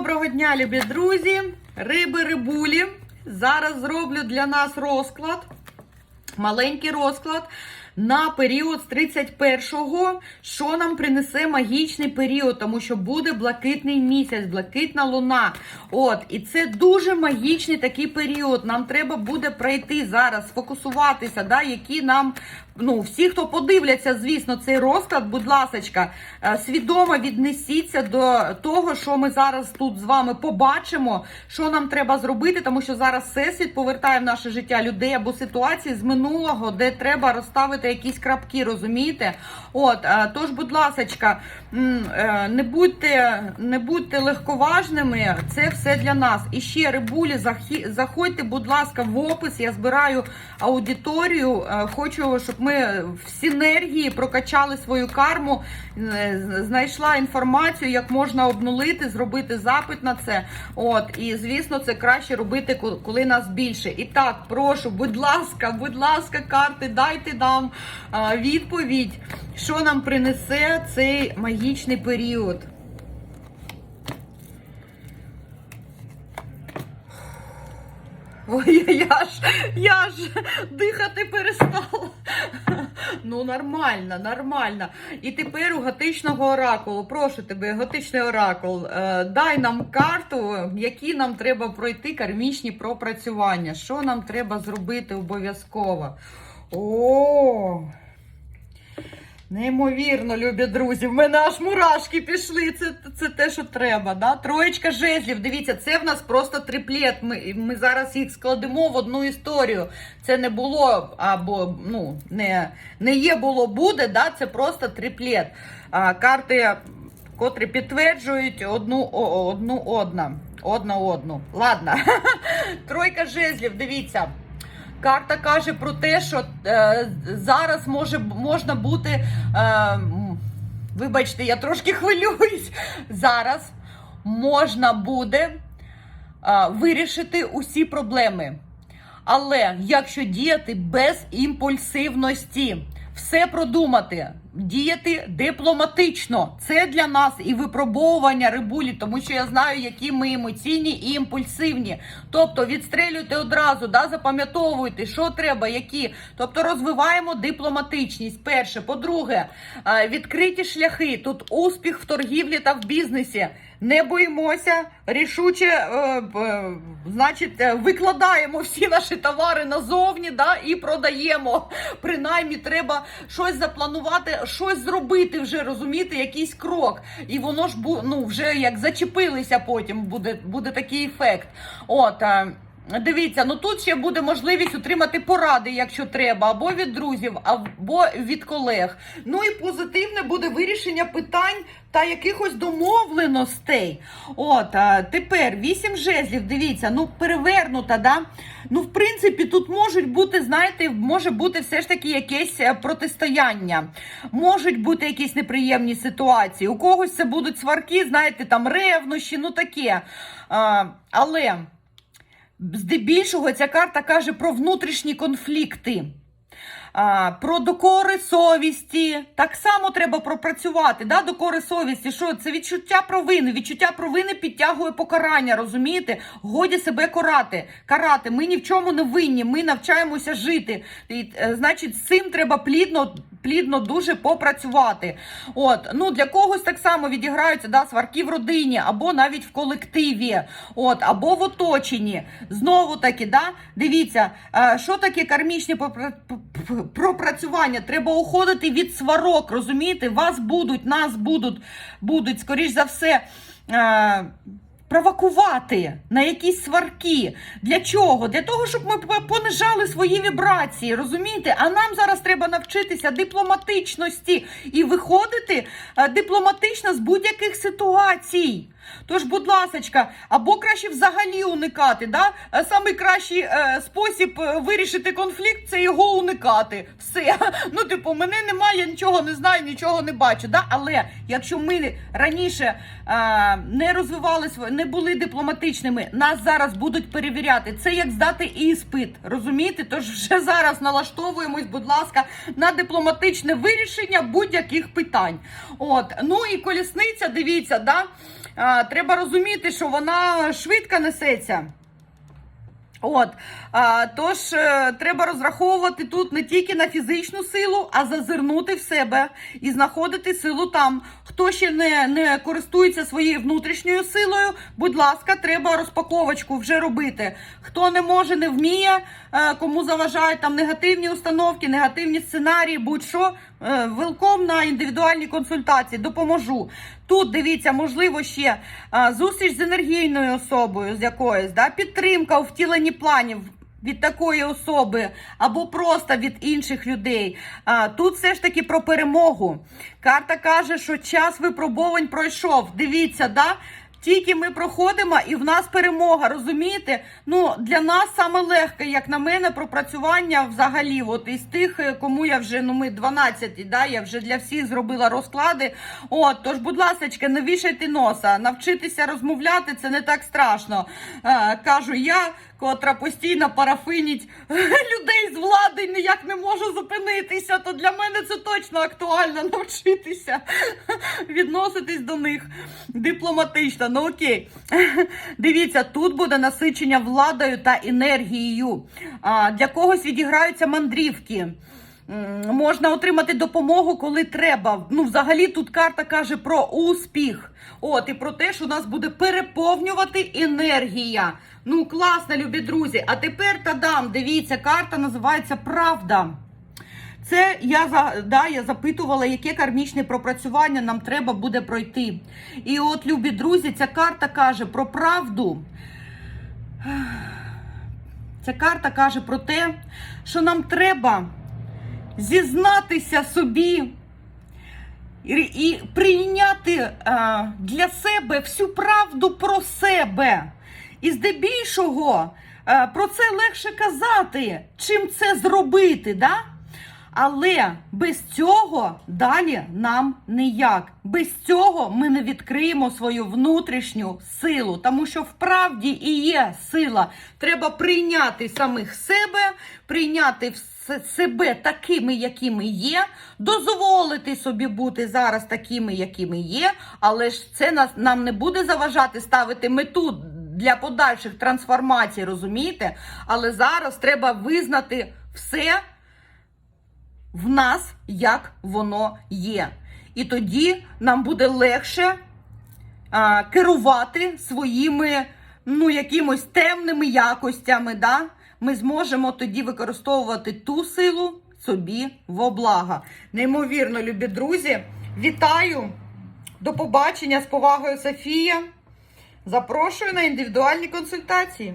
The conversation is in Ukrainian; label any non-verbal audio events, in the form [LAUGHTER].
Доброго дня, любі друзі, риби, рибулі. Зараз зроблю для нас розклад, маленький розклад на період з 31-го, що нам принесе магічний період, тому що буде блакитний місяць, блакитна луна. От, і це дуже магічний такий період. Нам треба буде пройти зараз, сфокусуватися, да, які нам. Ну, всі, хто подивляться, звісно, цей розклад, будь ласочка, е, свідомо віднесіться до того, що ми зараз тут з вами побачимо, що нам треба зробити, тому що зараз всесвіт повертає в наше життя людей або ситуації з минулого, де треба розставити якісь крапки, розумієте? От, е, тож, будь ласочка, е, не будьте, не будьте легковажними, це все для нас. І ще рибулі, заходьте, будь ласка, в опис. Я збираю аудиторію. Е, Хочу, щоб ми в синергії прокачали свою карму, знайшла інформацію, як можна обнулити, зробити запит на це. От, і звісно, це краще робити, коли нас більше. І так, прошу, будь ласка, будь ласка, карти, дайте нам відповідь, що нам принесе цей магічний період. Ой, я ж, я ж дихати перестала. Ну, нормально, нормально. І тепер у готичного оракулу. Прошу тебе, готичний оракул, е, дай нам карту, які нам треба пройти кармічні пропрацювання. Що нам треба зробити обов'язково? О! Неймовірно, любі друзі. В мене аж мурашки пішли. Це, це те, що треба. Да? Троєчка жезлів. Дивіться, це в нас просто триплет. Ми, ми зараз їх складемо в одну історію. Це не було або ну, не, не є, було, буде. Да? Це просто триплет. А, карти, котрі підтверджують одну, одну одна. Одна одну. Ладно. [LAUGHS] Тройка жезлів, дивіться. Карта каже про те, що е, зараз може можна бути. Е, вибачте, я трошки хвилююсь. Зараз можна буде е, вирішити усі проблеми. Але якщо діяти без імпульсивності, все продумати, діяти дипломатично, це для нас і випробовування рибулі, тому що я знаю, які ми емоційні і імпульсивні. Тобто відстрелюйте одразу, да, запам'ятовуйте, що треба, які. Тобто розвиваємо дипломатичність. Перше, по-друге, е, відкриті шляхи. Тут успіх в торгівлі та в бізнесі. Не боїмося, рішуче, е, е, значить, е, викладаємо всі наші товари назовні да, і продаємо. Принаймні, треба щось запланувати, щось зробити вже, розумієте, якийсь крок. І воно ж ну, вже як зачепилися потім, буде, буде такий ефект. От. Дивіться, ну тут ще буде можливість отримати поради, якщо треба, або від друзів, або від колег. Ну і позитивне буде вирішення питань та якихось домовленостей. От, а тепер вісім жезлів, дивіться, ну перевернута, да? Ну, в принципі, тут можуть бути, знаєте, може бути все ж таки якесь е, протистояння, можуть бути якісь неприємні ситуації. У когось це будуть сварки, знаєте, там ревнощі, ну таке. А, але. Здебільшого ця карта каже про внутрішні конфлікти. Про докори совісті. Так само треба пропрацювати. Да? Докори совісті. Що це відчуття провини? Відчуття провини підтягує покарання, розумієте? Годі себе карати. карати. Ми ні в чому не винні, ми навчаємося жити. І, е, значить, з цим треба плідно. Плідно дуже попрацювати. От, ну для когось так само відіграються да, сварки в родині, або навіть в колективі, от, або в оточенні. Знову таки, да, дивіться, е, що таке кармічне пропрацювання? Треба уходити від сварок, розумієте? Вас будуть, нас будуть, будуть, скоріш за все. Провокувати на якісь сварки. Для чого? Для того, щоб ми понижали свої вібрації, розумієте? А нам зараз треба навчитися дипломатичності і виходити е, дипломатично з будь-яких ситуацій. Тож, будь ласочка, або краще взагалі уникати. Да? Е, Самий кращий е, спосіб е, вирішити конфлікт це його уникати. Все. [LAUGHS] Ну, типу, мене немає, я нічого не знаю, нічого не бачу. Да? Але якщо ми раніше е, не розвивали сво- не були дипломатичними, нас зараз будуть перевіряти. Це як здати іспит. Розумієте? Тож вже зараз налаштовуємось, будь ласка, на дипломатичне вирішення будь-яких питань. От, ну і колісниця, дивіться, да. А, треба розуміти, що вона швидко несеться. От, а, тож е, треба розраховувати тут не тільки на фізичну силу, а зазирнути в себе і знаходити силу там. Хто ще не, не користується своєю внутрішньою силою, будь ласка, треба розпаковочку вже робити. Хто не може, не вміє, е, кому заважають там негативні установки, негативні сценарії, будь-що, велком на індивідуальні консультації, допоможу. Тут дивіться, можливо, ще а, зустріч з енергійною особою, з якоюсь, да, підтримка у втіленні планів від такої особи або просто від інших людей. А, тут все ж таки про перемогу. Карта каже, що час випробувань пройшов. Дивіться, да? Тільки ми проходимо, і в нас перемога, розумієте? Ну для нас саме легке, як на мене, пропрацювання взагалі. От із тих, е, кому я вже ну ми 12, да, я вже для всіх зробила розклади. От, тож, будь ласка, не вішайте носа, навчитися розмовляти це не так страшно. Е, кажу я, котра постійно парафинить [LAUGHS] людей з влади, ніяк не можу зупинитися. То для мене це точно актуально [LAUGHS] навчитися [LAUGHS] відноситись до них дипломатично. Ну окей. Дивіться, тут буде насичення владою та енергією. А, для когось відіграються мандрівки. Можна отримати допомогу, коли треба. Ну, взагалі, тут карта каже про успіх. От, і про те, що нас буде переповнювати енергія. Ну, класно, любі друзі. А тепер тадам, дивіться, карта називається Правда. Це я да, я запитувала, яке кармічне пропрацювання нам треба буде пройти. І от, любі друзі, ця карта каже про правду. Ця карта каже про те, що нам треба зізнатися собі і, прийняти е, для себе всю правду про себе. І здебільшого е, про це легше казати, чим це зробити. Да? Але без цього далі нам ніяк. Без цього ми не відкриємо свою внутрішню силу, тому що вправді і є сила. Треба прийняти самих себе, прийняти себе такими, якими є, дозволити собі бути зараз такими, якими є, але ж це нас нам не буде заважати ставити мету для подальших трансформацій, розумієте? Але зараз треба визнати все в нас, як воно є. І тоді нам буде легше а, керувати своїми ну, якимось темними якостями. Да? Ми зможемо тоді використовувати ту силу собі во благо. Неймовірно, любі друзі, вітаю! До побачення з повагою Софія. Запрошую на індивідуальні консультації.